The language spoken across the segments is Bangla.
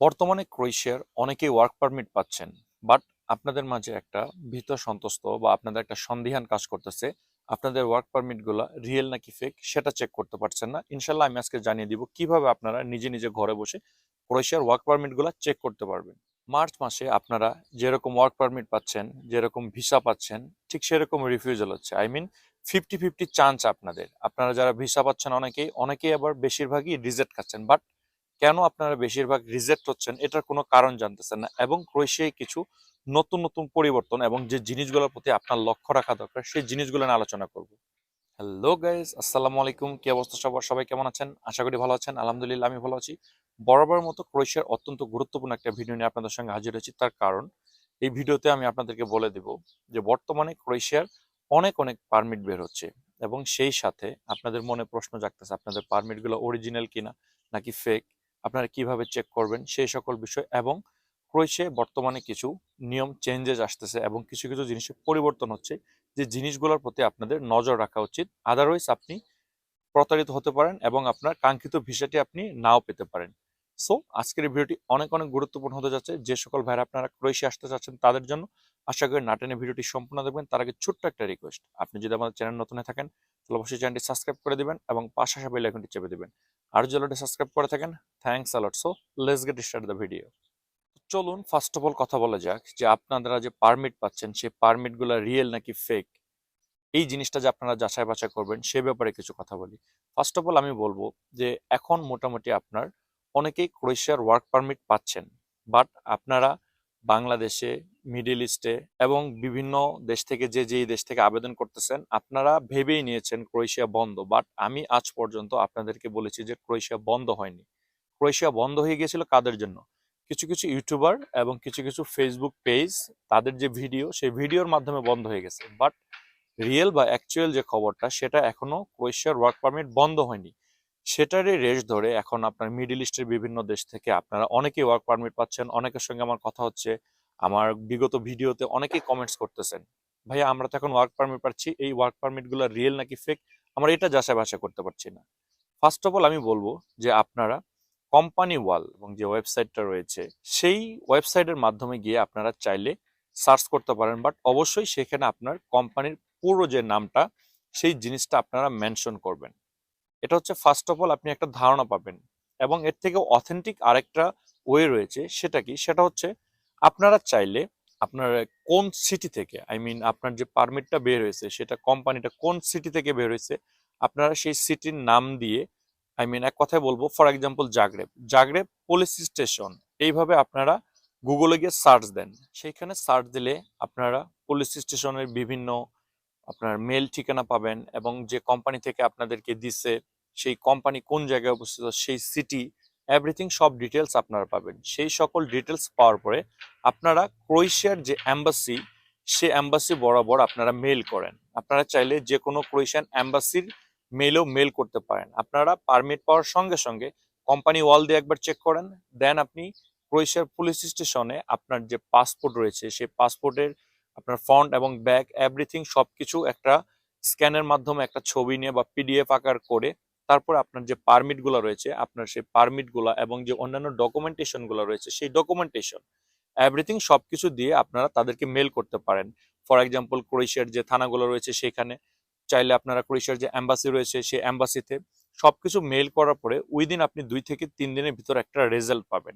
বর্তমানে ক্রোয়েশিয়ার অনেকেই ওয়ার্ক পারমিট পাচ্ছেন বাট আপনাদের মাঝে একটা ভীত সন্তুষ্ট বা আপনাদের একটা সন্দিহান কাজ করতেছে। আপনাদের ওয়ার্ক পারমিটগুলা রিয়েল নাকি ফেক সেটা চেক করতে পারছেন না। ইনশাল্লাহ আমি আজকে জানিয়ে দিব কীভাবে আপনারা নিজে নিজে ঘরে বসে ক্রোয়েশিয়ার ওয়ার্ক পারমিটগুলা চেক করতে পারবেন। মার্চ মাসে আপনারা যেরকম ওয়ার্ক পারমিট পাচ্ছেন, যেরকম ভিসা পাচ্ছেন, ঠিক সেরকম রিফিউজাল হচ্ছে। I mean fifty fifty chance আপনাদের। আপনারা যারা ভিসা পাচ্ছেন অনেকেই অনেকেই আবার বেশিরভাগই রিজেক্ট খাচ্ছেন বাট কেন আপনারা বেশিরভাগ রিজেক্ট হচ্ছেন এটার কোনো কারণ জানতেছেন না এবং ক্রোয়েশিয়ায় কিছু নতুন নতুন পরিবর্তন এবং যে জিনিসগুলোর প্রতি আপনার লক্ষ্য রাখা দরকার, সেই জিনিসগুলো নিয়ে আলোচনা করব। হ্যালো গাইজ আসসালামু আলাইকুম। কি অবস্থা সবার? সবাই কেমন আছেন? আশা করি ভালো আছেন। আলহামদুলিল্লাহ আমি ভালো আছি। বরাবর মতো ক্রোয়েশিয়ার অত্যন্ত গুরুত্বপূর্ণ একটা ভিডিও নিয়ে আপনাদের সঙ্গে হাজির হয়েছি। তার কারণ, এই ভিডিওতে আমি আপনাদেরকে বলে দেব যে বর্তমানে ক্রোয়েশিয়ার অনেক অনেক পারমিট বের হচ্ছে এবং সেই সাথে আপনাদের মনে প্রশ্ন জাগতেছে, আপনাদের পারমিটগুলো অরিজিনাল কিনা, নাকি ফেক আপনারা কীভাবে চেক করবেন সেই সকল বিষয় এবং ক্রোয়েশিয়ায় বর্তমানে কিছু নিয়ম চেঞ্জেস আসতেছে এবং কিছু কিছু জিনিসের পরিবর্তন হচ্ছে যে জিনিসগুলোর প্রতি আপনাদের নজর রাখা উচিত। আদারওয়াইজ আপনি প্রতারিত হতে পারেন এবং আপনার কাঙ্ক্ষিত ভিসাটি আপনি নাও পেতে পারেন। সো আজকের ভিডিওটি অনেক অনেক গুরুত্বপূর্ণ হতে যাচ্ছে। যে সকল ভাইরা আপনারা ক্রোয়েশিয়া আসতে চাচ্ছেন তাদের জন্য আশা করি নাটেনে ভিডিওটি সম্পূর্ণ দেখবেন। তার আগে ছোট্ট একটা রিকোয়েস্ট আপনি যদি আমাদের চ্যানেল নতুন থাকেন, তাহলে অবশ্যই চ্যানেলটি সাবস্ক্রাইব করে দিবেন এবং পাশে আসা বেল আইকনটি চেপে দিবেন। আর যদি অলরেডি সাবস্ক্রাইব করে থাকেন thanks a lot so let's get start the video চলুন ফার্স্ট অফ অল কথা বলা যাক যে আপনারা যে পারমিট পাচ্ছেন, সেই পারমিটগুলো রিয়েল নাকি ফেক এই জিনিসটা যে আপনারা যাচাই বাছাই করবেন, সে ব্যাপারে কিছু কথা বলি। ফার্স্ট অফ অল আমি বলব যে এখন মোটামুটি আপনার অনেকেই ক্রোয়েশিয়ার ওয়ার্ক পারমিট পাচ্ছেন বাট আপনারা বাংলাদেশে মিডিল ইস্টে এবং বিভিন্ন দেশ থেকে যে যেই দেশ থেকে আবেদন করতেছেন, আপনারা ভেবেই নিয়েছেন ক্রোয়েশিয়া বন্ধ। বাট আমি আজ পর্যন্ত আপনাদেরকে বলেছি যে ক্রোয়েশিয়া বন্ধ হয়নি। ক্রোয়েশিয়া বন্ধ হয়ে গিয়েছিল কাদের জন্য? কিছু কিছু ইউটিউবার এবং কিছু কিছু ফেসবুক পেজ তাদের যে ভিডিও, সেই ভিডিওর মাধ্যমে বন্ধ হয়ে গেছে। বাট রিয়েল বা অ্যাকচুয়াল যে খবরটা, সেটা এখনও ক্রোয়েশিয়ার ওয়ার্ক পারমিট বন্ধ হয়নি। সেটারই রেশ ধরে এখন আপনার মিডিল ইস্টের বিভিন্ন দেশ থেকে আপনারা অনেকেই ওয়ার্ক পারমিট পাচ্ছেন, অনেকের সঙ্গে আমার কথা হচ্ছে। আমার বিগত ভিডিওতে অনেকেই কমেন্টস করতেছেন, ভাইয়া, আমরা তো এখন ওয়ার্ক পারমিট পাচ্ছি, এই ওয়ার্ক পারমিটগুলো রিয়েল নাকি ফেক আমরা এটা যাচাই বাছাই করতে পারছি না। ফার্স্ট অফ অল আমি বলব যে আপনারা কোম্পানি ওয়াল এবং যে ওয়েবসাইটটা রয়েছে, সেই ওয়েবসাইটের মাধ্যমে গিয়ে আপনারা চাইলে সার্চ করতে পারেন বাট অবশ্যই সেখানে আপনার কোম্পানির পুরো যে নামটা, সেই জিনিসটা আপনারা মেনশন করবেন। এটা হচ্ছে ফার্স্ট অফ অল আপনি একটা ধারণা পাবেন এবং এর থেকে অথেন্টিক আরেকটা ওয়ে রয়েছে, সেটা কি? সেটা হচ্ছে আপনারা চাইলে আপনার কোন সিটি থেকে আই মিন আপনার যে পারমিটটা বের হয়েছে, সেটা কোম্পানিটা কোন সিটি থেকে বের হয়েছে, আপনারা সেই সিটির নাম দিয়ে আই মিন এক কথায় বলব for example Zagreb Zagreb police station এইভাবে আপনারা গুগলে গিয়ে সার্চ দেন। সেইখানে সার্চ দিলে আপনারা পুলিশ স্টেশনের বিভিন্ন আপনার মেল ঠিকানা পাবেন এবং যে কোম্পানি থেকে আপনাদেরকে দিছে, সেই কোম্পানি কোন জায়গায় অবস্থিত, সেই সিটি এভরিথিং সব ডিটেলস আপনারা পাবেন। সেই সকল ডিটেলস পাওয়ার পরে আপনারা ক্রোয়েশিয়ার যে অ্যাম্বাসি সে অ্যাম্বাসি বরাবর আপনারা মেল করেন। আপনারা চাইলে যে কোনো ক্রোয়েশিয়ান অ্যাম্বাসির মেলও মেল করতে পারেন। আপনারা পারমিট পাওয়ার সঙ্গে সঙ্গে কোম্পানি ওয়াল দিয়ে একবার চেক করেন। দেন আপনি ক্রোয়েশিয়ার পুলিশ স্টেশনে আপনার যে পাসপোর্ট রয়েছে, সেই পাসপোর্টের আপনার ফ্রন্ট এবং ব্যাক এভরিথিং সবকিছু একটা স্ক্যানের মাধ্যমে একটা ছবি নিয়ে বা পিডিএফ আকার করে তারপর আপনার যে পারমিটগুলো রয়েছে, আপনার সেই পারমিটগুলা এবং যে অন্যান্য ডকুমেন্টেশনগুলো রয়েছে, সেই ডকুমেন্টেশন এভরিথিং সবকিছু দিয়ে আপনারা তাদেরকে মেল করতে পারেন। ফর এক্সাম্পল ক্রোয়েশিয়ার যে থানাগুলো রয়েছে সেখানে চাইলে আপনারা ক্রোয়েশিয়ার যে অ্যাম্বাসি রয়েছে সেই অ্যাম্বাসিতে সবকিছু মেল করার পরে উইদিন আপনি দুই থেকে তিন দিনের ভিতর একটা রেজাল্ট পাবেন।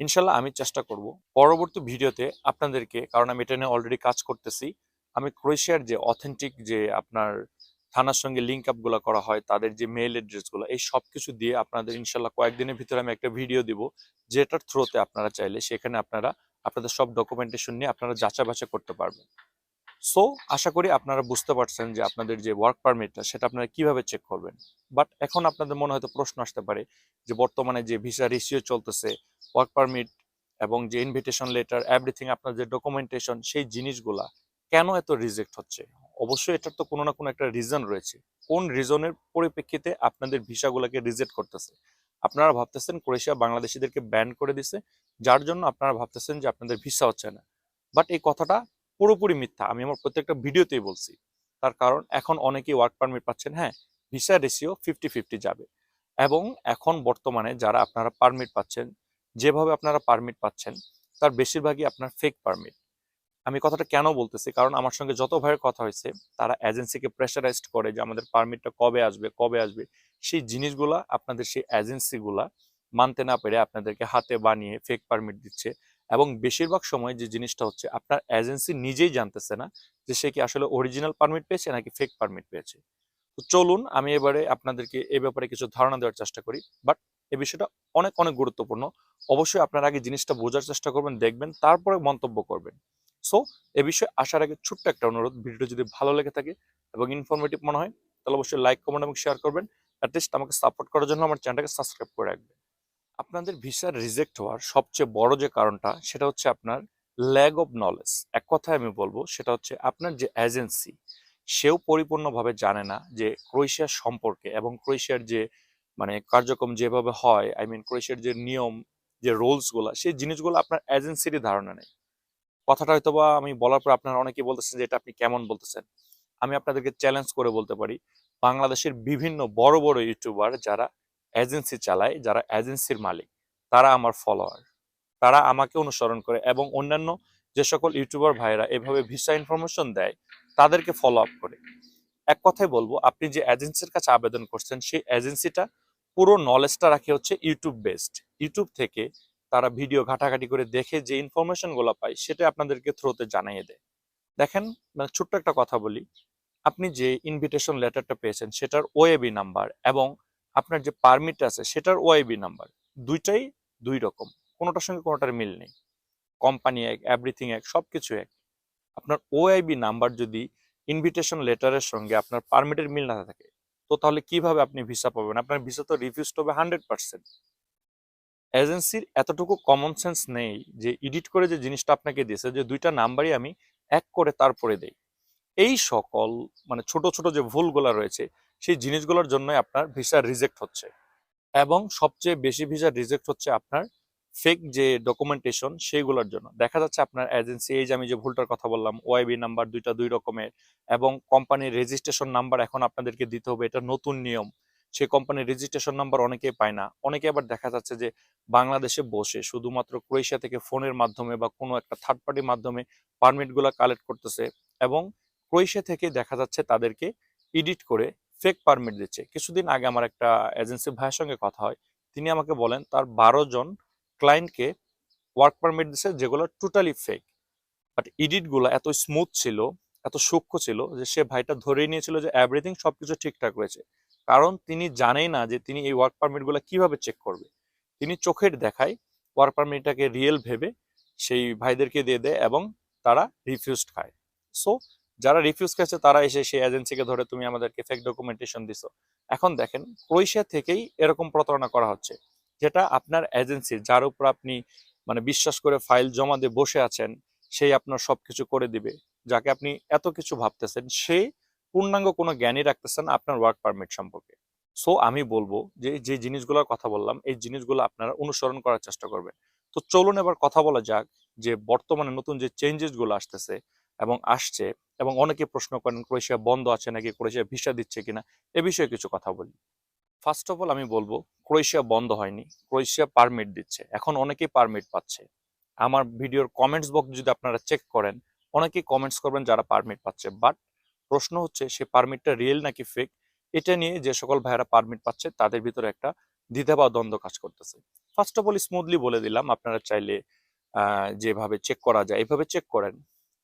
ইনশাল্লাহ আমি চেষ্টা করব পরবর্তী ভিডিওতে আপনাদেরকে, কারণ আমি এটা নিয়ে অলরেডি কাজ করতেছি। আমি ক্রোয়েশিয়ার যে অথেন্টিক যে আপনার থানার সঙ্গে লিঙ্ক আপগুলো করা হয়, তাদের যে মেইল অ্যাড্রেসগুলো, এই সব কিছু দিয়ে আপনাদের ইনশাল্লাহ কয়েকদিনের ভিতরে আমি একটা ভিডিও দিব, যেটার থ্রোতে আপনারা চাইলে সেখানে আপনারা, আপনাদের সব ডকুমেন্টেশন নিয়ে আপনারা যাচাই বাছাই করতে পারবেন। সো আশা করি আপনারা বুঝতে পারছেন যে আপনাদের যে ওয়ার্ক পারমিটটা সেটা আপনারা কীভাবে চেক করবেন। বাট এখন আপনাদের মনে হয়তো প্রশ্ন আসতে পারে যে বর্তমানে যে ভিসা রেশিও চলতেছে ওয়ার্ক পারমিট এবং যে ইনভিটেশন লেটার এভরিথিং আপনার যে ডকুমেন্টেশন সেই জিনিসগুলা কেন এত রিজেক্ট হচ্ছে? অবশ্যই এটার তো কোনো না কোনো একটা রিজন রয়েছে। কোন রিজনের পরিপ্রেক্ষিতে আপনাদের ভিসাগুলোকে রিজেক্ট করতেছে? আপনারা ভাবতেছেন ক্রোয়েশিয়া বাংলাদেশিদেরকে ব্যান করে দিছে, যার জন্য আপনারা ভাবতেছেন যে আপনাদের ভিসা হচ্ছে না। বাট এই কথাটা পুরোপুরি মিথ্যা। আমি আমার প্রত্যেকটা ভিডিওতেই বলছি। তার কারণ এখন অনেকেই ওয়ার্ক পারমিট পাচ্ছেন হ্যাঁ ভিসা রেশিও ফিফটি ফিফটি যাবে। এবং এখন বর্তমানে যারা আপনারা পারমিট পাচ্ছেন, যেভাবে আপনারা পারমিট পাচ্ছেন, তার বেশিরভাগই আপনার ফেক পারমিট আমি কথাটা কেন বলতেছি? কারণ আমার সঙ্গে যত ভাইয়ের কথা হয়েছে, তারা এজেন্সিকে প্রেশারাইজড করে যে আমাদের পারমিটটা কবে আসবে কবে আসবে, সেই জিনিসগুলা আপনাদের সেই এজেন্সিগুলা মানতে না পেরে আপনাদেরকে হাতে বানিয়ে ফেক পারমিট দিচ্ছে। এবং বেশিরভাগ সময় যে জিনিসটা হচ্ছে, আপনার এজেন্সি নিজেই জানতেছে না যে সে কি আসলে অরিজিনাল পারমিট পেয়েছে নাকি ফেক পারমিট পেয়েছে। তো চলুন, আমি এবারে আপনাদেরকে এই ব্যাপারে কিছু ধারণা দেওয়ার চেষ্টা করি বাট এ বিষয়টা অনেক অনেক গুরুত্বপূর্ণ। অবশ্যই আপনার আগে জিনিসটা বোঝার চেষ্টা করবেন, দেখবেন, তারপরে মন্তব্য করবেন। সো এ বিষয়ে আসার আগে ছোট্ট একটা অনুরোধ, ভিডিওটা যদি ভালো লেগে থাকে এবং ইনফরমেটিভ মনে হয়, তাহলে অবশ্যই লাইক কমেন্ট এবং শেয়ার করবেন। অ্যাটলিস্ট আমাকে সাপোর্ট করার জন্য আমার চ্যানেলটাকে সাবস্ক্রাইব করে রাখবেন। আপনাদের ভিসা রিজেক্ট হওয়ার সবচেয়ে বড় যে কারণটা, সেটা হচ্ছে আপনার ল্যাগ অফ নলেজ এক কথায় আমি বলব, সেটা হচ্ছে আপনার যে এজেন্সি সেও পরিপূর্ণভাবে জানে না যে ক্রোয়েশিয়ার সম্পর্কে এবং ক্রোয়েশিয়ার যে মানে কার্যক্রম যেভাবে হয় আই মিন ক্রোয়েশিয়ার যে নিয়ম, যে রোলসগুলা, সেই জিনিসগুলো আপনার এজেন্সিরই ধারণা নেই। কথাটা হয়তো বা আমি বলার পর আপনারা অনেকে বলতেছেন যে এটা আপনি কেমন বলতেছেন। আমি আপনাদেরকে চ্যালেঞ্জ করে বলতে পারি, বাংলাদেশের বিভিন্ন বড় বড় ইউটিউবার যারা এজেন্সি চালায়, যারা এজেন্সির মালিক, তারা আমার ফলোয়ার তারা আমাকে অনুসরণ করে এবং অন্যান্য যে সকল ইউটিউবার ভাইরা এভাবে ভিসা ইনফরমেশন দেয়, তাদেরকে ফলো আপ করে। এক কথায় বলব, আপনি যে এজেন্সির কাছে আবেদন করছেন, সেই এজেন্সিটা পুরো নলেজটা রাখে হচ্ছে ইউটিউব বেসড ইউটিউব থেকে তারা ভিডিও ঘাটাঘাটি করে দেখে যে ইনফরমেশনগুলো পায়, সেটা আপনাদেরকে থ্রোতে জানিয়ে দেয়। দেখেন মানে ছোট্ট একটা কথা বলি। আপনি যে ইনভিটেশন লেটারটা পেয়েছেন, সেটার ওয়েবি নাম্বার এবং আপনার যে পারমিট আছে, সেটার ওয়েবি নাম্বার দুইটাই দুই রকম। কোনোটার সঙ্গে কোনোটার মিল নেই। কোম্পানি এক এভরিথিং এক, সবকিছু এক। আপনার ওআইবি নাম্বার যদি ইনভিটেশন লেটারের সঙ্গে আপনার পারমিটের মিল না থাকে, তো তাহলে কীভাবে আপনি ভিসা পাবেন? আপনার ভিসা তো রিফিউজড হবে হান্ড্রেড পার্সেন্ট এজেন্সির এতটুকু কমন সেন্স নেই যে এডিট করে যে জিনিসটা আপনাকে দিয়েছে, যে দুইটা নাম্বারই আমি এক করে তারপরে দেই। এই সকল মানে ছোট ছোট যে ভুলগুলো রয়েছে, সেই জিনিসগুলোর জন্যই আপনার ভিসা রিজেক্ট হচ্ছে। এবং সবচেয়ে বেশি ভিসা রিজেক্ট হচ্ছে আপনার ফেক যে ডকুমেন্টেশন সেইগুলোর জন্য। দেখা যাচ্ছে আপনার এজেন্সি এই যে আমি যে ভুলটার কথা বললাম ওআইবি নাম্বার দুইটা দুই রকমের, এবং কোম্পানির রেজিস্ট্রেশন নাম্বার এখন আপনাদেরকে দিতে হবে, এটা নতুন নিয়ম। সেই কোম্পানির রেজিস্ট্রেশন নাম্বার অনেকেই পায় না। অনেকে আবার দেখা যাচ্ছে যে বাংলাদেশে বসে শুধুমাত্র ক্রোয়েশিয়া থেকে ফোনের মাধ্যমে বা কোনো একটা থার্ড পার্টির মাধ্যমে পারমিটগুলা কালেক্ট করতেছে এবং ক্রোয়েশিয়া থেকে দেখা যাচ্ছে তাদেরকে এডিট করে ফেক পারমিট দিচ্ছে। কিছুদিন আগে আমার একটা এজেন্সি ভাইয়ের সঙ্গে কথা হয়, তিনি আমাকে বলেন তার বারো জন ক্লায়েন্টকে ওয়ার্ক পারমিট দিচ্ছে যেগুলো টোটালি ফেক বাট এডিটগুলো এত স্মুথ ছিল, এত সূক্ষ্ম ছিল যে সে ভাইটা ধরেই নিয়েছিল যে এভরিথিং সবকিছু ঠিকঠাক রয়েছে। কারণ তিনি জানেই না যে তিনি এই ওয়ার্ক পারমিটগুলো কীভাবে চেক করবে। তিনি চোখের দেখায় ওয়ার্ক পারমিটটাকে রিয়েল ভেবে সেই ভাইদেরকে দিয়ে দেয় এবং তারা রিফিউজড খায়। সো যারা রিফিউজ খাচ্ছে তারা এসে সেই এজেন্সিকে ধরে তুমি আমাদেরকে ফেক ডকুমেন্টেশন দিছো। এখন দেখেন, ক্রোয়েশিয়া থেকেই এরকম প্রতারণা করা হচ্ছে, যেটা আপনার এজেন্সি যার উপর আপনি মানে বিশ্বাস করে ফাইল জমা দিয়ে বসে আছেন, সেই আপনার সবকিছু করে দিবে, যাকে আপনি এত কিছু ভাবতেছেন, সে পূর্ণাঙ্গ কোনো জ্ঞানই রাখতেছেন আপনার ওয়ার্ক পারমিট সম্পর্কে। সো আমি বলব যে যে জিনিসগুলোর কথা বললাম, এই জিনিসগুলো আপনারা অনুসরণ করার চেষ্টা করবেন। তো চলুন এবার কথা বলা যাক যে, বর্তমানে নতুন যে চেঞ্জেসগুলো আসতেছে এবং আসছে এবং অনেকে প্রশ্ন করেন, ক্রোয়েশিয়া বন্ধ আছে নাকি? ক্রোয়েশিয়া ভিসা দিচ্ছে কিনা? এ বিষয়ে কিছু কথা বলি। ফার্স্ট অফ অল আমি বলব, ক্রোয়েশিয়া বন্ধ হয়নি। ক্রোয়েশিয়া পারমিট দিচ্ছে। এখন অনেকেই পারমিট পাচ্ছে। আমার ভিডিওর কমেন্টস বক্স যদি আপনারা চেক করেন, অনেকেই কমেন্টস করবেন যারা পারমিট পাচ্ছে। বাট প্রশ্ন হচ্ছে, সে পারমিটটা রিয়েল নাকি ফেক এটা নিয়ে যে সকল ভাইয়েরা পারমিট পাচ্ছে, তাদের ভিতরে একটা দ্বিধা বা দ্বন্দ্ব কাজ করতেছে। ফার্স্ট অফ অল স্মুথলি বলে দিলাম, আপনারা চাইলে যেভাবে চেক করা যায়, এভাবে চেক করেন।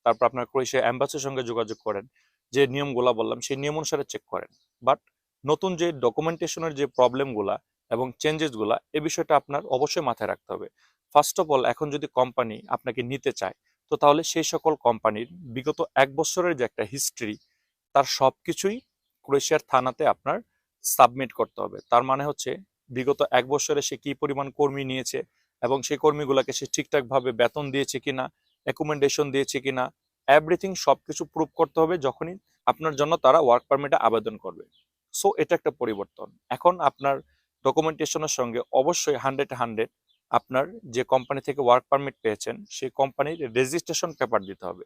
তারপর আপনার ক্রোয়েশিয়া অ্যাম্বাসির সঙ্গে যোগাযোগ করেন, যে নিয়মগুলা বললাম, সেই নিয়ম অনুসারে চেক করেন। বাট নতুন যে ডকুমেন্টেশনের যে প্রবলেমগুলা এবং চেঞ্জেসগুলা এ বিষয়টা আপনার অবশ্যই মাথায় রাখতে হবে। ফার্স্ট অফ অল এখন যদি কোম্পানি আপনাকে নিতে চায়, তো তাহলে সেই সকল কোম্পানির বিগত এক বছরের যে একটা হিস্ট্রি তার সবকিছুই ক্রোয়েশিয়ার থানাতে আপনার সাবমিট করতে হবে। তার মানে হচ্ছে বিগত এক বছরে সে কি পরিমাণ কর্মী নিয়েছে এবং সেই কর্মীগুলোকে সে ঠিকঠাকভাবে বেতন দিয়েছে কিনা অ্যাকোমোডেশন দিয়েছে কিনা এভরিথিং সবকিছু প্রুভ করতে হবে যখনই আপনার জন্য তারা ওয়ার্ক পারমিটে আবেদন করবে। সো এটা একটা পরিবর্তন। এখন আপনার ডকুমেন্টেশনের সঙ্গে অবশ্যই হান্ড্রেড হান্ড্রেড আপনার যে কোম্পানি থেকে ওয়ার্ক পারমিট পেয়েছেন, সেই কোম্পানির রেজিস্ট্রেশন পেপার দিতে হবে।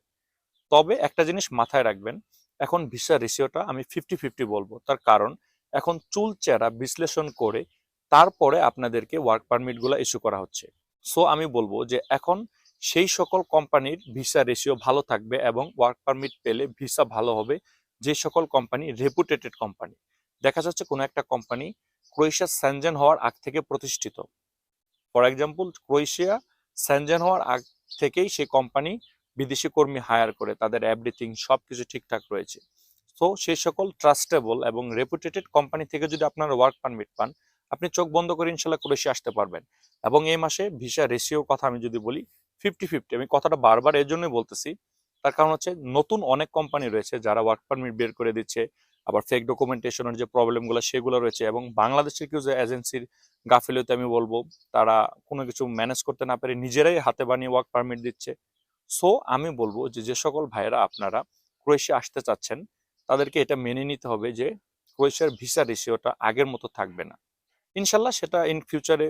তবে একটা জিনিস মাথায় রাখবেন এখন ভিসা রেশিওটা আমি ফিফটি ফিফটি বলব। তার কারণ, এখন চুল চেরা বিশ্লেষণ করে তারপরে আপনাদেরকে ওয়ার্ক পারমিটগুলো ইস্যু করা হচ্ছে। সো আমি বলব যে এখন সেই সকল কোম্পানির ভিসা রেশিও ভালো থাকবে এবং ওয়ার্ক পারমিট পেলে ভিসা ভালো হবে যে সকল কোম্পানি রেপুটেটেড কোম্পানি দেখা যাচ্ছে কোনো একটা কোম্পানি ক্রোয়েশিয়া স্যানজেন হওয়ার আগ থেকে প্রতিষ্ঠিত। ফর এক্সাম্পল ক্রোয়েশিয়া স্যানজেন হওয়ার আগ থেকেই সেই কোম্পানি বিদেশি কর্মী হায়ার করে, তাদের এভরিথিং সব কিছু ঠিকঠাক রয়েছে। তো সেই সকল ট্রাস্টেবল এবং রেপুটেটেড কোম্পানি থেকে যদি আপনারা ওয়ার্ক পারমিট পান, আপনি চোখ বন্ধ করে ইনশাল্লাহ ক্রোয়েশিয়া আসতে পারবেন। এবং এই মাসে ভিসা রেশিওর কথা আমি যদি বলি ফিফটি ফিফটি আমি কথাটা বারবার এর জন্যই বলতেছি, তার কারণ হচ্ছে নতুন অনেক কোম্পানি রয়েছে যারা ওয়ার্ক পারমিট বের করে দিচ্ছে, আবার ফেক ডকুমেন্টেশনের যে প্রবলেমগুলো সেগুলো রয়েছে এবং বাংলাদেশের কিছু এজেন্সির গাফিলতে আমি বলব, তারা কোনো কিছু ম্যানেজ করতে না পেরে নিজেরাই হাতে বানিয়ে ওয়ার্ক পারমিট দিচ্ছে। সো আমি বলব যে যে সকল ভাইয়েরা আপনারা ক্রোয়েশিয়া আসতে চাচ্ছেন, তাদেরকে এটা মেনে নিতে হবে যে, ক্রোয়েশিয়ার ভিসা রেশিওটা আগের মতো থাকবে না। ইনশাল্লাহ সেটা ইন ফিউচারে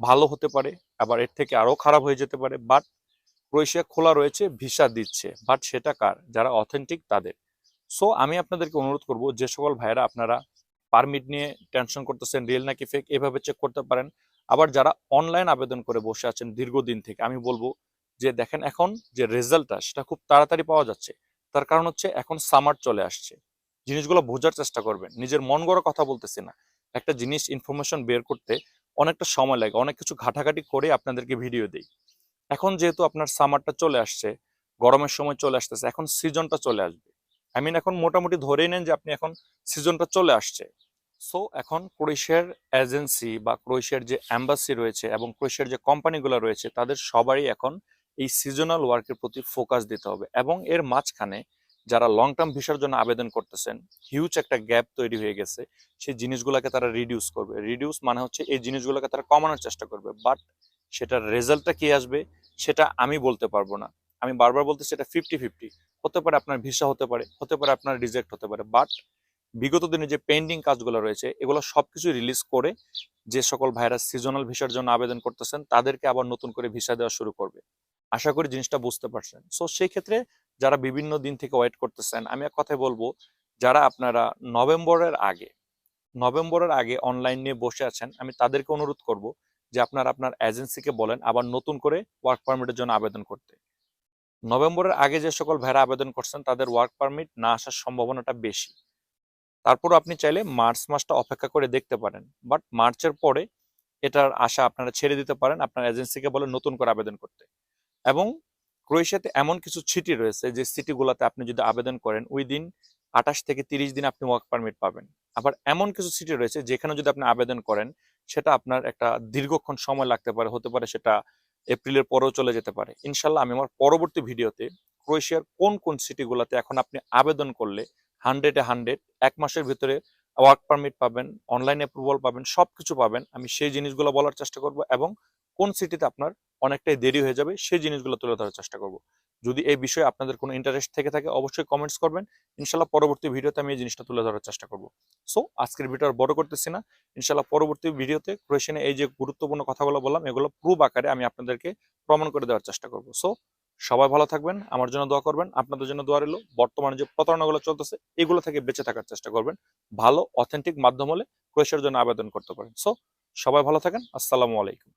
ভালো হতে পারে, আবার এর থেকে আরও খারাপ হয়ে যেতে পারে বাট ক্রোয়েশিয়া খোলা রয়েছে, ভিসা দিচ্ছে বাট সেটা কার? যারা অথেন্টিক তাদের। সো আমি আপনাদেরকে অনুরোধ করব, যে সকল ভাইয়েরা আপনারা পারমিট নিয়ে টেনশন করতেছেন রিয়েল নাকি ফেক এভাবে চেক করতে পারেন। আবার যারা অনলাইন আবেদন করে বসে আছেন দীর্ঘদিন থেকে, আমি বলব যে দেখেন এখন যে রেজাল্টটা সেটা খুব তাড়াতাড়ি পাওয়া যাচ্ছে। তার কারণ হচ্ছে এখন সামার চলে আসছে। জিনিসগুলো বোঝার চেষ্টা করবেন। নিজের মন কথা বলতেছি না। একটা জিনিস ইনফরমেশন বের করতে অনেকটা সময় লাগে। অনেক কিছু ঘাটাঘাটি করে আপনাদেরকে ভিডিও দেই। এখন যেহেতু আপনার সামারটা চলে আসছে, গরমের সময় চলে আসতেছে, এখন সিজনটা চলে আসবে। আই মিন এখন মোটামুটি ধরেই নেন যে আপনি এখন সিজনটা চলে আসছে। সো এখন ক্রোয়েশিয়ার এজেন্সি বা ক্রোয়েশিয়ার যে অ্যাম্বাসি রয়েছে এবং ক্রোয়েশিয়ার যে কোম্পানিগুলো রয়েছে, তাদের সবারই এখন এই সিজনাল ওয়ার্কের প্রতি ফোকাস দিতে হবে এবং এর মাঝখানে যারা লং টার্ম ভিসার জন্য আবেদন করতেছেন হিউজ একটা গ্যাপ তৈরি হয়ে গেছে, সেই জিনিসগুলোকে তারা রিডিউস করবে। রিডিউস মানে হচ্ছে এই জিনিসগুলোকে তারা কমানোর চেষ্টা করবে বাট সেটার রেজাল্টটা কি আসবে, সেটা আমি বলতে পারব না। আমি বারবার বলতেছি এটা ফিফটি ফিফটি হতে পারে আপনার ভিসা হতে পারে হতে পারে আপনার রিজেক্ট হতে পারে বাট বিগত দিনে যে পেন্ডিং কাজগুলো রয়েছে, এগুলো সবকিছু রিলিজ করে যে সকল ভাইরাস সিজনাল ভিসার জন্য আবেদন করতেছেন, তাদেরকে আবার নতুন করে ভিসা দেওয়া শুরু করবে। আশা করি জিনিসটা বুঝতে পারছেন। সো সেই ক্ষেত্রে যারা বিভিন্ন দিন থেকে ওয়েট করতেছেন, আমি এক কথায় বলব, যারা আপনারা নভেম্বরের আগে নভেম্বরের আগে অনলাইন নিয়ে বসে আছেন, আমি তাদেরকে অনুরোধ করব যে আপনারা আপনার এজেন্সিকে বলেন আবার নতুন করে ওয়ার্ক পারমিটের জন্য আবেদন করতে। নভেম্বরের আগে যে সকল ভাইরা আবেদন করছেন, তাদের ওয়ার্ক পারমিট না আসার সম্ভাবনাটা বেশি। তারপর আপনি চাইলে মার্চ মাসটা অপেক্ষা করে দেখতে পারেন। বাট মার্চের পরে এটার আশা আপনারা ছেড়ে দিতে পারেন, আপনার এজেন্সিকে বলে নতুন করে আবেদন করতে। এবং ক্রোয়েশিয়াতে এমন কিছু সিটি রয়েছে যে সিটিগুলোতে আপনি যদি আবেদন করেন, উইদিন আঠাশ থেকে তিরিশ দিন আপনি ওয়ার্ক পারমিট পাবেন। আবার এমন কিছু সিটি রয়েছে যেখানে যদি আপনি আবেদন করেন, সেটা আপনার একটা দীর্ঘক্ষণ সময় লাগতে পারে, হতে পারে সেটা এপ্রিলের পরেও চলে যেতে পারে। ইনশাল্লাহ আমি আমার পরবর্তী ভিডিওতে ক্রোয়েশিয়ার কোন কোন সিটিগুলোতে এখন আপনি আবেদন করলে হান্ড্রেডে হান্ড্রেড এক মাসের ভিতরে ওয়ার্ক পারমিট পাবেন অনলাইন অ্যাপ্রুভাল পাবেন, সবকিছু পাবেন, আমি সেই জিনিসগুলো বলার চেষ্টা করব এবং কোন সিটিতে আপনার অনেকটাই দেরি হয়ে যাবে, সেই জিনিসগুলো তুলে ধরার চেষ্টা করব। যদি এই বিষয়ে আপনাদের কোনো ইন্টারেস্ট থেকে থাকে, অবশ্যই কমেন্টস করবেন। ইনশাল্লাহ পরবর্তী ভিডিওতে আমি এই জিনিসটা তুলে ধরার চেষ্টা করব। সো আজকের ভিডিও আর বড় করতেছি না। ইনশাল্লাহ পরবর্তী ভিডিওতে ক্রোয়েশিয়ানে এই যে গুরুত্বপূর্ণ কথাগুলো বললাম, এগুলো প্রুভ আকারে আমি আপনাদেরকে প্রমাণ করে দেওয়ার চেষ্টা করব। সো সবাই ভালো থাকবেন, আমার জন্য দোয়া করবেন, আপনাদের জন্য দোয়া রইল। বর্তমানে যে প্রতারণাগুলো চলতেছে, এগুলো থেকে বেঁচে থাকার চেষ্টা করবেন। ভালো অথেন্টিক মাধ্যম হলে ক্রোয়েশিয়ার জন্য আবেদন করতে পারেন। সো সবাই ভালো থাকেন, আসসালামু আলাইকুম।